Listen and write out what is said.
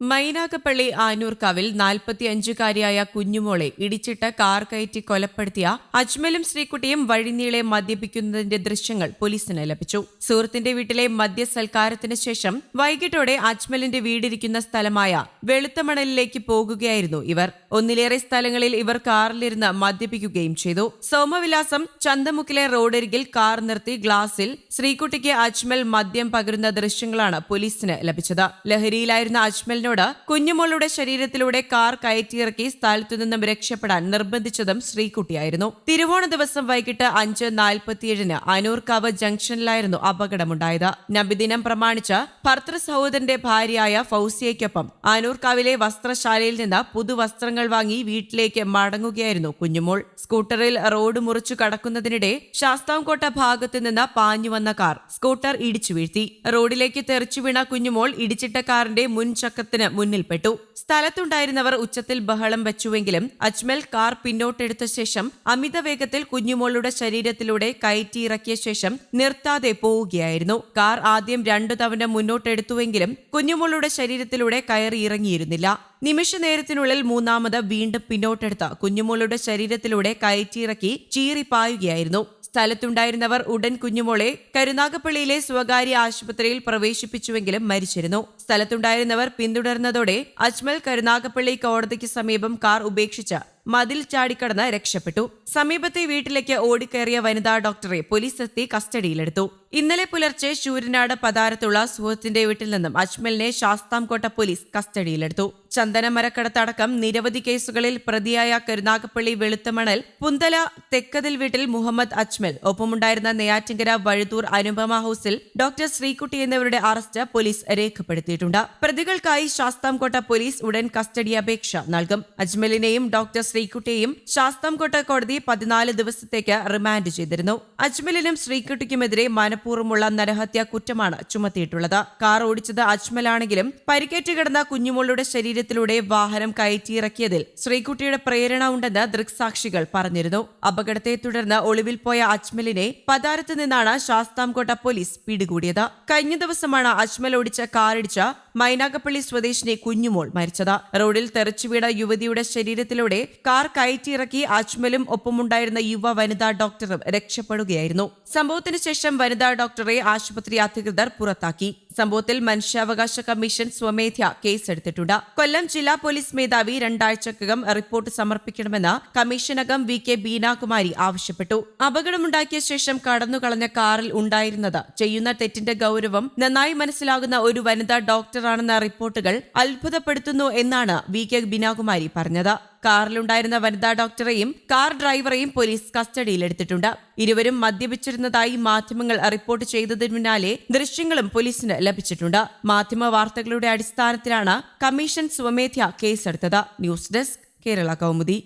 മൈനാഗപ്പള്ളി ആനൂർക്കാവിൽ നാൽപ്പത്തിയഞ്ചുകാരിയായ കുഞ്ഞുമോളെ ഇടിച്ചിട്ട് കാർ കയറ്റി കൊലപ്പെടുത്തിയ അജ്മലും ശ്രീകുട്ടിയും വഴിനീളെ മദ്യപിക്കുന്നതിന്റെ ദൃശ്യങ്ങൾ പോലീസിന് ലഭിച്ചു. സുഹൃത്തിന്റെ വീട്ടിലെ മദ്യസൽക്കാരത്തിന് ശേഷം വൈകിട്ടോടെ അജ്മലിന്റെ വീടിരിക്കുന്ന സ്ഥലമായ വെളുത്തമണലിലേക്ക് പോകുകയായിരുന്നു ഇവർ. ഒന്നിലേറെ സ്ഥലങ്ങളിൽ ഇവർ കാറിലിരുന്ന് മദ്യപിക്കുകയും ചെയ്തു. സോമവിലാസം ചന്തമുക്കിലെ റോഡരികിൽ കാർ നിർത്തി ഗ്ലാസിൽ ശ്രീകുട്ടിക്ക് അജ്മൽ മദ്യം പകരുന്ന ദൃശ്യങ്ങളാണ് പോലീസിന് ലഭിച്ചത്. ലഹരിയിലായിരുന്ന അജ്മലിനോട് കുഞ്ഞുമോളുടെ ശരീരത്തിലൂടെ കാർ കയറ്റിയിറക്കി സ്ഥലത്തു നിന്നും രക്ഷപ്പെടാൻ നിർബന്ധിച്ചതും ശ്രീകുട്ടിയായിരുന്നു. തിരുവോണ ദിവസം വൈകിട്ട് അഞ്ച് നാൽപ്പത്തിയേഴിന് അനൂർക്കാവ് ജംഗ്ഷനിലായിരുന്നു അപകടമുണ്ടായത്. നബിദിനം പ്രമാണിച്ച് ഭർത്തൃ സഹോദരന്റെ ഭാര്യയായ ഫൗസിയയ്ക്കൊപ്പം അനൂർക്കാവിലെ വസ്ത്രശാലയിൽ നിന്ന് പുതുവസ്ത്രങ്ങൾ വാങ്ങി വീട്ടിലേക്ക് മടങ്ങുകയായിരുന്നു കുഞ്ഞുമോൾ. സ്കൂട്ടറിൽ റോഡ് മുറിച്ചു കടക്കുന്നതിനിടെ ശാസ്താംകോട്ട ഭാഗത്ത് നിന്ന് പാഞ്ഞു വന്ന കാർ സ്കൂട്ടർ ഇടിച്ചു വീഴ്ത്തി. റോഡിലേക്ക് തെറിച്ചു വീണ കുഞ്ഞുമോൾ ഇടിച്ചിട്ട കാറിന്റെ മുൻചക്രത്തിന് മുന്നിൽപ്പെട്ടു. സ്ഥലത്തുണ്ടായിരുന്നവർ ഉച്ചത്തിൽ ബഹളം വെച്ചുവെങ്കിലും അജ്മൽ കാർ പിന്നോട്ടെടുത്ത ശേഷം അമിത വേഗത്തിൽ കുഞ്ഞുമോളുടെ ശരീരത്തിലൂടെ കയറ്റിയിറക്കിയ ശേഷം നിർത്താതെ പോവുകയായിരുന്നു. കാർ ആദ്യം രണ്ടു തവണ മുന്നോട്ടെടുത്തുവെങ്കിലും കുഞ്ഞുമോളുടെ ശരീരത്തിലൂടെ കയറി ഇറങ്ങിയിരുന്നില്ല നിമിഷ നേരത്തിനുള്ളിൽ മൂന്നാമത് വീണ്ടും പിന്നോട്ടെടുത്ത കുഞ്ഞുമോളുടെ ശരീരത്തിലൂടെ കയറ്റിയിറക്കി ചീറിപ്പായുകയായിരുന്നു. സ്ഥലത്തുണ്ടായിരുന്നവർ ഉടൻ കുഞ്ഞുമോളെ കരുനാഗപ്പള്ളിയിലെ സ്വകാര്യ ആശുപത്രിയിൽ പ്രവേശിപ്പിച്ചുവെങ്കിലും മരിച്ചിരുന്നു. സ്ഥലത്തുണ്ടായിരുന്നവർ പിന്തുടർന്നതോടെ അജ്മൽ കരുനാഗപ്പള്ളി കോടതിക്ക് സമീപം കാർ ഉപേക്ഷിച്ച് മതിൽ ചാടിക്കടന്ന് രക്ഷപ്പെട്ടു. സമീപത്തെ വീട്ടിലേക്ക് ഓടിക്കയറിയ വനിതാ ഡോക്ടറെ പോലീസ് എത്തി കസ്റ്റഡിയിലെടുത്തു. ഇന്നലെ പുലർച്ചെ ശൂരനാട് പതാരത്തുള്ള സുഹൃത്തിന്റെ വീട്ടിൽ നിന്നും അജ്മലിനെ ശാസ്താംകോട്ട പോലീസ് കസ്റ്റഡിയിലെടുത്തു. ചന്ദനമരക്കടത്തടക്കം നിരവധി കേസുകളിൽ പ്രതിയായ കരുനാഗപ്പള്ളി വെളുത്തമണൽ പുന്തല തെക്കതിൽ വീട്ടിൽ മുഹമ്മദ് അജ്മൽ ഒപ്പമുണ്ടായിരുന്ന നെയ്യാറ്റിങ്കര വഴുതൂർ അനുപമ ഹൌസിൽ ഡോക്ടർ ശ്രീകുട്ടി എന്നിവരുടെ അറസ്റ്റ് പോലീസ് രേഖപ്പെടുത്തിയിട്ടുണ്ട്. പ്രതികൾക്കായി ശാസ്താംകോട്ട പോലീസ് ഉടൻ കസ്റ്റഡി അപേക്ഷ നൽകും. അജ്മലിനെയും ഡോക്ടർ ശ്രീകുട്ടിയെയും ശാസ്താംകോട്ട കോടതി പതിനാല് ദിവസത്തേക്ക് റിമാൻഡ് ചെയ്തിരുന്നു. അജ്മലിനും ശ്രീകുട്ടിക്കുമെതിരെ മനഃപൂർവമുള്ള നരഹത്യാ കുറ്റമാണ് ചുമത്തിയിട്ടുള്ളത്. കാർ ഓടിച്ചത് അജ്മലാണെങ്കിലും പരിക്കേറ്റ് കിടന്ന കുഞ്ഞുമോളുടെ ശരീരത്തിലൂടെ വാഹനം കയറ്റിയിറക്കിയതിൽ ശ്രീകുട്ടിയുടെ പ്രേരണ ഉണ്ടെന്ന് ദൃക്സാക്ഷികൾ പറഞ്ഞിരുന്നു. അപകടത്തെ തുടർന്ന് ഒളിവിൽ പോയ അജ്മലിനെ പതാരത്ത് നിന്നാണ് ശാസ്താംകോട്ട പോലീസ് പിടികൂടിയത്. കഴിഞ്ഞ ദിവസമാണ് അജ്മൽ ഓടിച്ച കാറിടിച്ച മൈനാഗപ്പള്ളി സ്വദേശിനി കുഞ്ഞുമോൾ മരിച്ചത്. റോഡിൽ തെറിച്ചുവീണ യുവതിയുടെ ശരീരത്തിലൂടെ കാർ കയറ്റിയിറക്കി അജ്മലും ഒപ്പമുണ്ടായിരുന്ന യുവ വനിതാ ഡോക്ടറും രക്ഷപ്പെടുകയായിരുന്നു. സംഭവത്തിന് ശേഷം വനിതാ ഡോക്ടറെ ആശുപത്രി അധികൃതർ പുറത്താക്കി. സംഭവത്തിൽ മനുഷ്യാവകാശ കമ്മീഷൻ സ്വമേധ്യ കേസെടുത്തിട്ടുണ്ട്. കൊല്ലം ജില്ലാ പോലീസ് മേധാവി രണ്ടാഴ്ചക്കകം റിപ്പോർട്ട് സമർപ്പിക്കണമെന്ന് കമ്മീഷനകം വി കെ ബീനാകുമാരി ആവശ്യപ്പെട്ടു. അപകടമുണ്ടാക്കിയ ശേഷം കടന്നുകളഞ്ഞ കാറിൽ ഉണ്ടായിരുന്നത് ചെയ്യുന്ന തെറ്റിന്റെ ഗൗരവം നന്നായി മനസ്സിലാകുന്ന ഒരു വനിതാ ഡോക്ടറാണെന്ന റിപ്പോർട്ടുകൾ അത്ഭുതപ്പെടുത്തുന്നു എന്നാണ് വി കെ ബീനാകുമാരി പറഞ്ഞത്. കാറിലുണ്ടായിരുന്ന വനിതാ ഡോക്ടറെയും കാർ ഡ്രൈവറെയും പോലീസ് കസ്റ്റഡിയിലെടുത്തിട്ടുണ്ട്. ഇരുവരും മദ്യപിച്ചിരുന്നതായി മാധ്യമങ്ങൾ റിപ്പോർട്ട് ചെയ്തതിനു പിന്നാലെ ദൃശ്യങ്ങളും പോലീസിന് ലഭിച്ചിട്ടുണ്ട്. മാധ്യമ വാർത്തകളുടെ അടിസ്ഥാനത്തിലാണ് കമ്മീഷൻ സ്വമേധ്യ കേസെടുത്തത്. News desk Kerala Kaumudi.